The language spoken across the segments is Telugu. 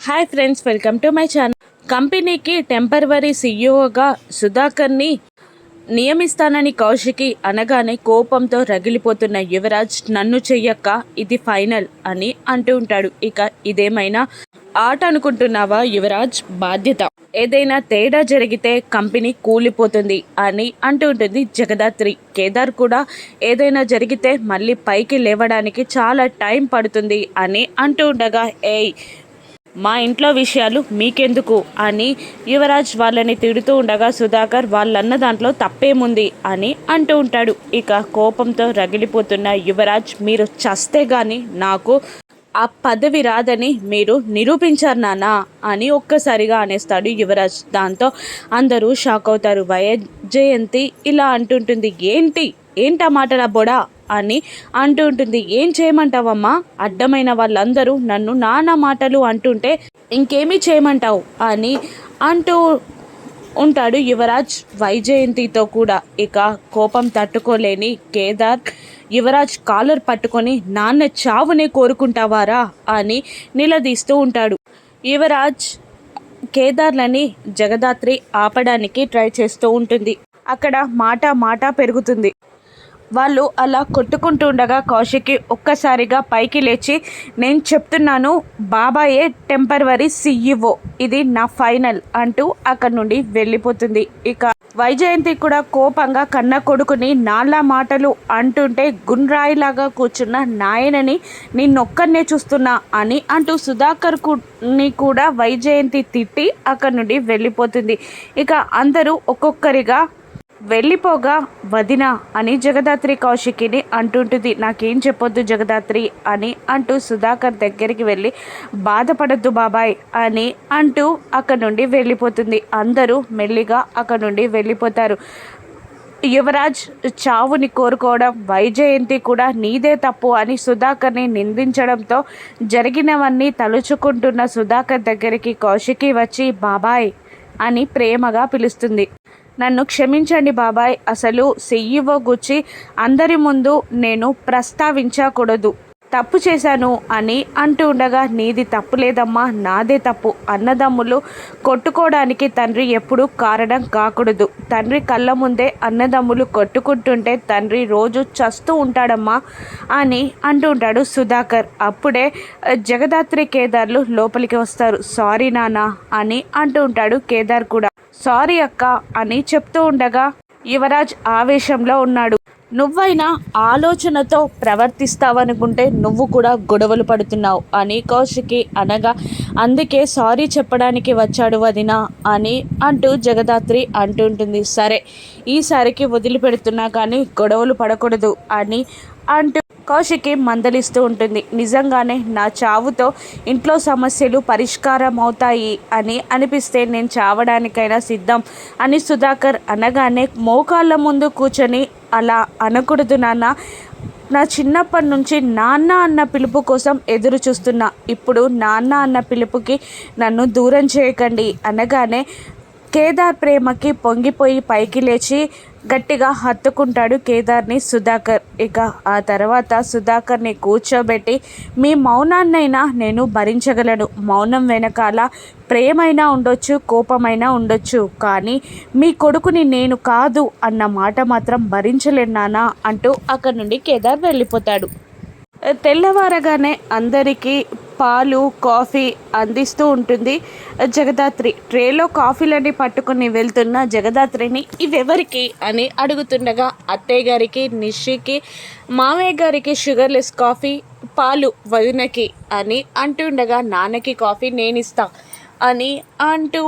Hi friends welcome to my channel. కంపెనీకి టెంపరవరీ సీఈఓగా సుధాకర్ని నియమిస్తానని కౌశికి అనగానే కోపంతో రగిలిపోతున్న యువరాజ్ నన్ను చెయ్యక్క ఇది ఫైనల్ అని అంటూ ఉంటాడు. ఇక ఇదేమైనా ఆట అనుకుంటున్నావా యువరాజ్? బాధ్యత. ఏదైనా తేడా జరిగితే కంపెనీ కూలిపోతుంది అని అంటూ ఉంటుంది జగదాత్రి. కేదార్ కూడా ఏదైనా జరిగితే మళ్ళీ పైకి లేవడానికి చాలా టైం పడుతుంది అని అంటూ ఉండగా ఏయ్ మా ఇంట్లో విషయాలు మీకెందుకు? అని యువరాజ్ వాళ్ళని తిడుతూ ఉండగా సుధాకర్ వాళ్ళన్న దాంట్లో తప్పేముంది అని అంటూ ఉంటాడు. ఇక కోపంతో రగిలిపోతున్న యువరాజ్ మీరు చస్తే గాని నాకు ఆ పదవి రాదని మీరు నిరూపించారు నానా అని ఒక్కసారిగా అనేస్తాడు యువరాజ్. దాంతో అందరూ షాక్ అవుతారు. వైజయంతి ఇలా అంటుంటుంది. ఏంటి? ఏంటా మాటల బొడా? అని అంటూ ఉంటుంది. ఏం చేయమంటావమ్మా? అడ్డమైన వాళ్ళందరూ నన్ను నానా మాటలు అంటుంటే ఇంకేమీ చేయమంటావు? అని అంటూ ఉంటాడు యువరాజ్ వైజయంతితో కూడా. ఇక కోపం తట్టుకోలేని కేదార్ యువరాజ్ కాలర్ పట్టుకొని నాన్న చావునే కోరుకుంటావారా? అని నిలదీస్తూ ఉంటాడు. యువరాజ్ కేదార్లని జగదాత్రి ఆపడానికి ట్రై చేస్తూ ఉంటుంది. అక్కడ మాట మాట పెరుగుతుంది. వాళ్ళు అలా కొట్టుకుంటూ ఉండగా కౌశికి ఒక్కసారిగా పైకి లేచి నేను చెప్తున్నాను బాబాయే టెంపరవరీ సీఈఓ ఇది నా ఫైనల్ అంటూ అక్కడి నుండి వెళ్ళిపోతుంది. ఇక వైజయంతి కూడా కోపంగా కన్న కొడుకుని నాలా మాటలు అంటుంటే గుండ్రాయిలాగా కూర్చున్న నాయనని నిన్నొక్కనే చూస్తున్నా అని అంటూ సుధాకర్ని కూడా వైజయంతి తిట్టి అక్కడి నుండి వెళ్ళిపోతుంది. ఇక అందరూ ఒక్కొక్కరిగా వెళ్ళిపోగా వదిన అని జగదాత్రి కౌశికిని అంటుంటుంది. నాకేం చెప్పొద్దు జగదాత్రి అని అంటూ సుధాకర్ దగ్గరికి వెళ్ళి బాధపడద్దు బాబాయ్ అని అంటూ అక్కడ నుండి వెళ్ళిపోతుంది. అందరూ మెల్లిగా అక్కడ నుండి వెళ్ళిపోతారు. యువరాజ్ చావుని కోరుకోవడం వైజయంతి కూడా నీదే తప్పు అని సుధాకర్ని నిందించడంతో జరిగినవన్నీ తలుచుకుంటున్న సుధాకర్ దగ్గరికి కౌశికి వచ్చి బాబాయ్ అని ప్రేమగా పిలుస్తుంది. నన్ను క్షమించండి బాబాయ్. అసలు సెయ్యివ్వ గుచ్చి అందరి ముందు నేను ప్రస్తావించకూడదు. తప్పు చేశాను అని అంటూ ఉండగా నీది తప్పు లేదమ్మా నాదే తప్పు అన్నదమ్ములు కొట్టుకోవడానికి తండ్రి ఎప్పుడూ కారణం కాకూడదు. తండ్రి కళ్ళ ముందే అన్నదమ్ములు కొట్టుకుంటుంటే తండ్రి రోజు చస్తూ ఉంటాడమ్మా అని అంటూ ఉంటాడు సుధాకర్. అప్పుడే జగదాత్రి కేదార్లు లోపలికి వస్తారు. సారీ నానా అని అంటూ ఉంటాడు కేదార్ కూడా. సారీ అక్క అని చెప్తూ ఉండగా యువరాజ్ ఆవేశంలో ఉన్నాడు. నువ్వైనా ఆలోచనతో ప్రవర్తిస్తావనుకుంటే నువ్వు కూడా గొడవలు పడుతున్నావు అని కౌశికి అనగా అందుకే సారీ చెప్పడానికి వచ్చాడు వదిన అని అంటూ జగదాత్రి అంటుంటుంది. సరే ఈసారికి వదిలిపెడుతున్నా కానీ గొడవలు పడకూడదు అని అంటూ కౌశికి మందలిస్తూ ఉంటుంది. నిజంగానే నా చావుతో ఇంట్లో సమస్యలు పరిష్కారం అవుతాయి అని అనిపిస్తే నేను చావడానికైనా సిద్ధం అని సుధాకర్ అనగానే మోకాళ్ళ ముందు కూర్చొని అలా అనకూడదు నాన్న. నా చిన్నప్పటి నుంచి నాన్న అన్న పిలుపు కోసం ఎదురు చూస్తున్నా. ఇప్పుడు నాన్న అన్న పిలుపుకి నన్ను దూరం చేయకండి అనగానే కేదార్ ప్రేమకి పొంగిపోయి పైకి లేచి గట్టిగా హత్తుకుంటాడు కేదార్ని సుధాకర్. ఇక ఆ తర్వాత సుధాకర్ని కూర్చోబెట్టి మీ మౌనాన్నైనా నేను భరించగలను. మౌనం వెనకాల ప్రేమైనా ఉండొచ్చు కోపమైనా ఉండొచ్చు కానీ మీ కొడుకుని నేను కాదు అన్న మాట మాత్రం భరించలేనానా అంటూ అక్కడి నుండి కేదార్ వెళ్ళిపోతాడు. తెల్లవారగానే అందరికీ పాలు కాఫీ అందిస్తూ ఉంటుంది. జగదాత్రి ట్రేలో కాఫీలని పట్టుకుని వెళ్తున్న జగదాత్రిని ఇవెవరికి అని అడుగుతుండగా అత్తయ్య గారికి నిషికి మామయ్య గారికి షుగర్లెస్ కాఫీ పాలు వదినకి అని అంటుండగా నాన్నకి కాఫీ నేను అని అంటూ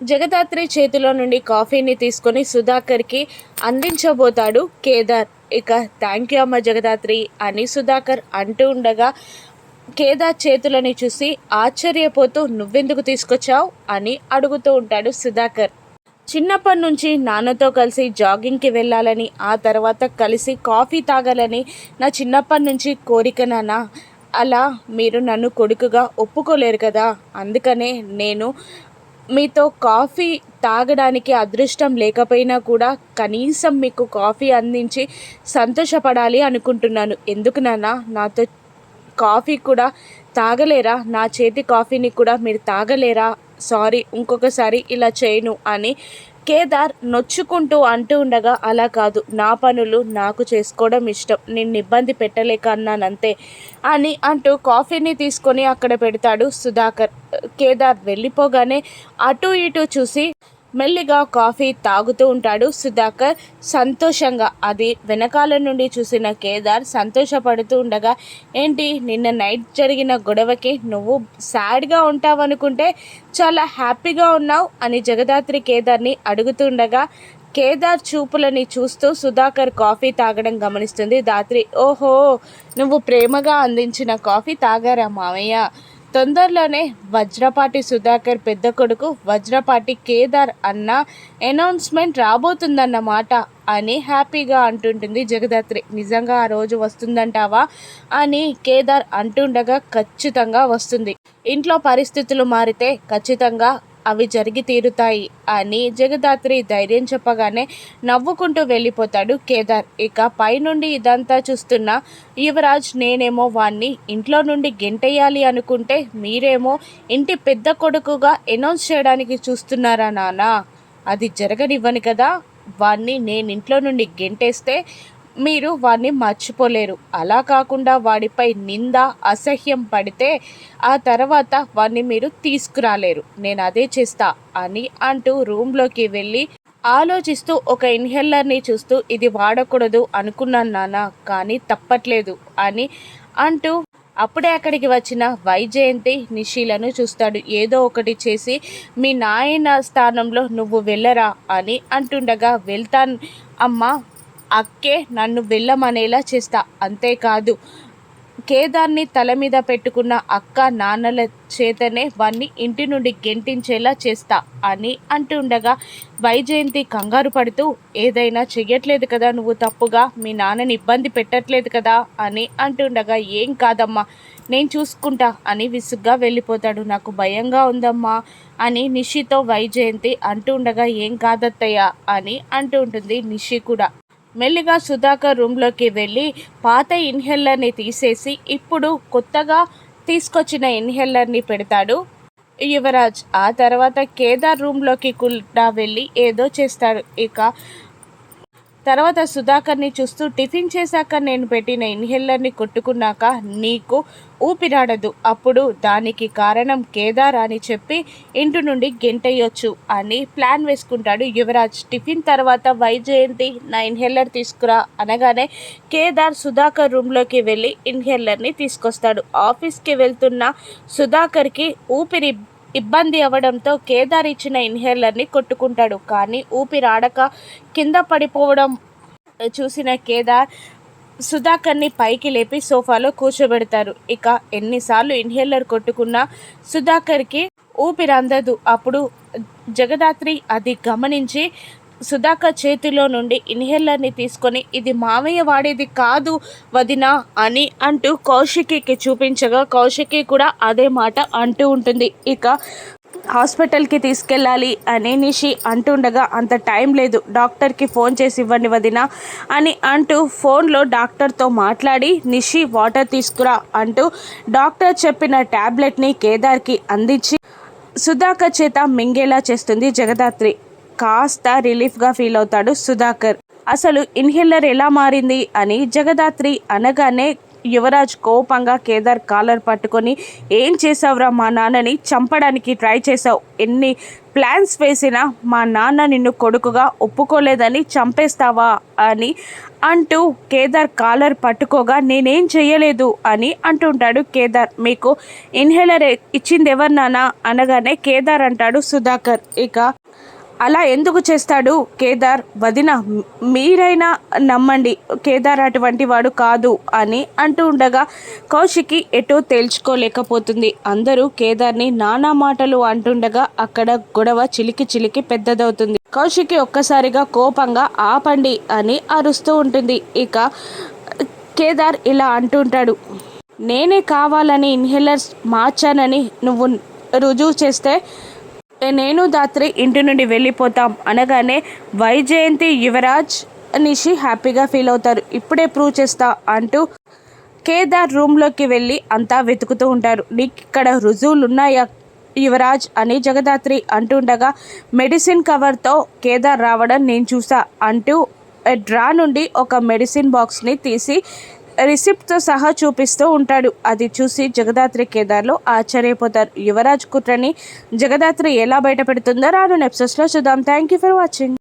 జగదాత్రి చేతిలో నుండి కాఫీని తీసుకొని సుధాకర్కి అందించబోతాడు కేదార్. ఇక థ్యాంక్ యూ అమ్మ జగదాత్రి అని సుధాకర్ అంటూ ఉండగా కేదార్ చేతులని చూసి ఆశ్చర్యపోతూ నువ్వెందుకు తీసుకొచ్చావు? అని అడుగుతూ ఉంటాడు సుధాకర్. చిన్నప్పటి నుంచి నాన్నతో కలిసి జాగింగ్కి వెళ్ళాలని ఆ తర్వాత కలిసి కాఫీ తాగాలని నా చిన్నప్పటి నుంచి కోరిక నాన్న. అలా మీరు నన్ను కొడుకుగా ఒప్పుకోలేరు కదా. అందుకనే నేను మీతో కాఫీ తాగడానికి అదృష్టం లేకపోయినా కూడా కనీసం మీకు కాఫీ అందించి సంతోషపడాలి అనుకుంటున్నాను. ఎందుకు నాన్న? నాతో కాఫీ కూడా తాగలేరా? నా చేతి కాఫీని కూడా మీరు తాగలేరా? సారీ ఇంకొకసారి ఇలా చేయను అని కేదార్ నొచ్చుకుంటూ అంటూ ఉండగా అలా కాదు. నా పనులు నాకు చేసుకోవడం ఇష్టం. నిన్ను ఇబ్బంది పెట్టలేక అన్నానంతే అని అంటూ కాఫీని తీసుకొని అక్కడ పెడతాడు సుధాకర్. కేదార్ వెళ్ళిపోగానే అటు ఇటు చూసి మెల్లిగా కాఫీ తాగుతూ ఉంటాడు సుధాకర్. సంతోషంగా అది వెనకాల నుండి చూసిన కేదార్ సంతోషపడుతూ ఉండగా ఏంటి నిన్న నైట్ జరిగిన గొడవకి నువ్వు సాడ్గా ఉంటావనుకుంటే చాలా హ్యాపీగా ఉన్నావు అని జగదాత్రి కేదార్ని అడుగుతుండగా కేదార్ చూపులని చూస్తూ సుధాకర్ కాఫీ తాగడం గమనిస్తుంది. దాత్రి ఓహో నువ్వు ప్రేమగా అందించిన కాఫీ తాగారా మామయ్య తొందరలోనే వజ్రపాటి సుధాకర్ పెద్ద కొడుకు వజ్రపాటి కేదార్ అన్న అనౌన్స్మెంట్ రాబోతుందన్నమాట అని హ్యాపీగా అంటుంటుంది జగదాత్రి. నిజంగా ఆ రోజు వస్తుందంటావా? అని కేదార్ అంటుండగా ఖచ్చితంగా వస్తుంది. ఇంట్లో పరిస్థితులు మారితే ఖచ్చితంగా అవి జరిగి తీరుతాయి అని జగదాత్రి ధైర్యం చెప్పగానే నవ్వుకుంటూ వెళ్ళిపోతాడు కేదార్. ఇక పైనుండి ఇదంతా చూస్తున్న యువరాజ్ నేనేమో వాణ్ణి ఇంట్లో నుండి గెంటేయాలి అనుకుంటే మీరేమో ఇంటి పెద్ద కొడుకుగా అనౌన్స్ చేయడానికి చూస్తున్నారా నాన్న అది జరగనివ్వను కదా. వాణ్ణి నేను ఇంట్లో నుండి గెంటేస్తే మీరు వాడిని మర్చిపోలేరు. అలా కాకుండా వాడిపై నింద అసహ్యం పడితే ఆ తర్వాత వాడిని మీరు తీసుకురాలేరు. నేను అదే చేస్తా అని అంటూ రూమ్లోకి వెళ్ళి ఆలోచిస్తూ ఒక ఇన్హెల్లర్ని చూస్తూ ఇది వాడకూడదు అనుకున్నాను నాన్న కానీ తప్పట్లేదు అని అంటూ అప్పుడే అక్కడికి వచ్చిన వైజయంతి నిషీలను చూస్తాడు. ఏదో ఒకటి చేసి మీ నాయన స్థానంలో నువ్వు వెళ్ళరా అని అంటుండగా వెళ్తాను అమ్మ అక్కే నన్ను వెళ్ళమనేలా చేస్తా. అంతేకాదు కేదార్ని తల మీద పెట్టుకున్న అక్క నాన్నల చేతనే వాణ్ణి ఇంటి నుండి గెంటించేలా చేస్తా అని అంటుండగా వైజయంతి కంగారు పడుతూ ఏదైనా చెయ్యట్లేదు కదా నువ్వు తప్పుగా మీ నాన్నని ఇబ్బంది పెట్టట్లేదు కదా అని అంటుండగా ఏం కాదమ్మా నేను చూసుకుంటా అని విసుగ్గా వెళ్ళిపోతాడు. నాకు భయంగా ఉందమ్మా అని నిషితో వైజయంతి అంటుండగా ఏం కాదత్తయ్య అని అంటూ ఉంటుంది నిషి కూడా. మెల్లిగా సుధాకర్ రూమ్లోకి వెళ్ళి పాత ఇన్హేలర్ని తీసేసి ఇప్పుడు కొత్తగా తీసుకొచ్చిన ఇన్హేలర్ని పెడతాడు. యువరాజ్ ఆ తర్వాత కేదార్ రూమ్లోకి కూడా వెళ్ళి ఏదో చేస్తాడు. ఇక తర్వాత సుధాకర్ని చూస్తూ టిఫిన్ చేశాక నేను పెట్టిన ఇన్హేలర్ని కొట్టుకున్నాక నీకు ఊపిరాడదు. అప్పుడు దానికి కారణం కేదార్ అని చెప్పి ఇంటి నుండి గెంటయ్యొచ్చు అని ప్లాన్ వేసుకుంటాడు యువరాజ్. టిఫిన్ తర్వాత వైజయంతి నా ఇన్హేలర్ తీసుకురా అనగానే కేదార్ సుధాకర్ రూమ్లోకి వెళ్ళి ఇన్హేలర్ని తీసుకొస్తాడు. ఆఫీస్కి వెళ్తున్న సుధాకర్కి ఊపిరి ఇబ్బంది అవ్వడంతో కేదార్ ఇచ్చిన ఇన్హేలర్ని కొట్టుకుంటాడు. కానీ ఊపిరాడక కింద పడిపోవడం చూసిన కేదార్ సుధాకర్ని పైకి లేపి సోఫాలో కూర్చోబెడతారు. ఇక ఎన్నిసార్లు ఇన్హేలర్ కొట్టుకున్నా సుధాకర్కి ఊపిరి అందదు. అప్పుడు జగదాత్రి అది గమనించి సుధాకర్ చేతిలో నుండి ఇన్హేలర్ని తీసుకొని ఇది మామయ్య వాడేది కాదు వదిన అని అంటూ కౌశికికి చూపించగా కౌశికి కూడా అదే మాట అంటూ ఉంటుంది. ఇక హాస్పిటల్కి తీసుకెళ్ళాలి అని నిషి అంటుండగా అంత టైం లేదు డాక్టర్కి ఫోన్ చేసి ఇవ్వండి వదిన అని అంటూ ఫోన్లో డాక్టర్తో మాట్లాడి నిషి వాటర్ తీసుకురా అంటూ డాక్టర్ చెప్పిన ట్యాబ్లెట్ని కేదార్కి అందించి సుధాకర్ చేత మింగేలా చేస్తుంది జగదాత్రి. కాస్త రిలీఫ్గా ఫీల్ అవుతాడు సుధాకర్. అసలు ఇన్హేలర్ ఎలా మారింది అని జగదాత్రి అనగానే యువరాజ్ కోపంగా కేదార్ కాలర్ పట్టుకొని ఏం చేసావురా మా నాన్నని? చంపడానికి ట్రై చేసావు. ఎన్ని ప్లాన్స్ వేసినా మా నాన్న నిన్ను కొడుకుగా ఒప్పుకోలేదని చంపేస్తావా అని అంటూ కేదార్ కాలర్ పట్టుకోగా నేనేం చేయలేదు అని అంటుంటాడు కేదార్. మీకు ఇన్హేలర్ ఇచ్చింది ఎవరినానా అనగానే కేదార్ అంటాడు సుధాకర్. ఇక అలా ఎందుకు చేస్తాడు? కేదార్ వదిన మీరైనా నమ్మండి కేదార్ అటువంటి వాడు కాదు అని అంటూ ఉండగా కౌశికి ఎటో తేల్చుకోలేకపోతుంది. అందరూ కేదార్ని నానా మాటలు అంటుండగా అక్కడ గొడవ చిలికి చిలికి పెద్దదవుతుంది. కౌశికి ఒక్కసారిగా కోపంగా ఆపండి అని అరుస్తూ ఉంటుంది. ఇక కేదార్ ఇలా అంటుంటాడు నేనే కావాలని ఇన్హేలర్స్ మార్చానని నువ్వు రుజువు చేస్తే నేను దాత్రి ఇంటి నుండి వెళ్ళిపోతాం అనగానే వైజయంతి యువరాజ్ నిషి హ్యాపీగా ఫీల్ అవుతారు. ఇప్పుడే ప్రూవ్ చేస్తా అంటూ కేదార్ రూమ్లోకి వెళ్ళి అంతా వెతుకుతూ ఉంటారు. నీకు ఇక్కడ రుజువులు ఉన్నాయా యువరాజ్ అని జగదాత్రి అంటుండగా మెడిసిన్ కవర్తో కేదార్ రావడం నేను చూసా అంటూ డ్రా నుండి ఒక మెడిసిన్ బాక్స్ని తీసి రిసిప్ట్తో సహా చూపిస్తూ ఉంటాడు. అది చూసి జగదాత్రి కేదార్లో ఆశ్చర్యపోతారు. యువరాజ్ కుట్రని జగదాత్రి ఎలా బయటపెడుతుందో రాను ఎపిసోడ్స్లో చూద్దాం. Thank you for watching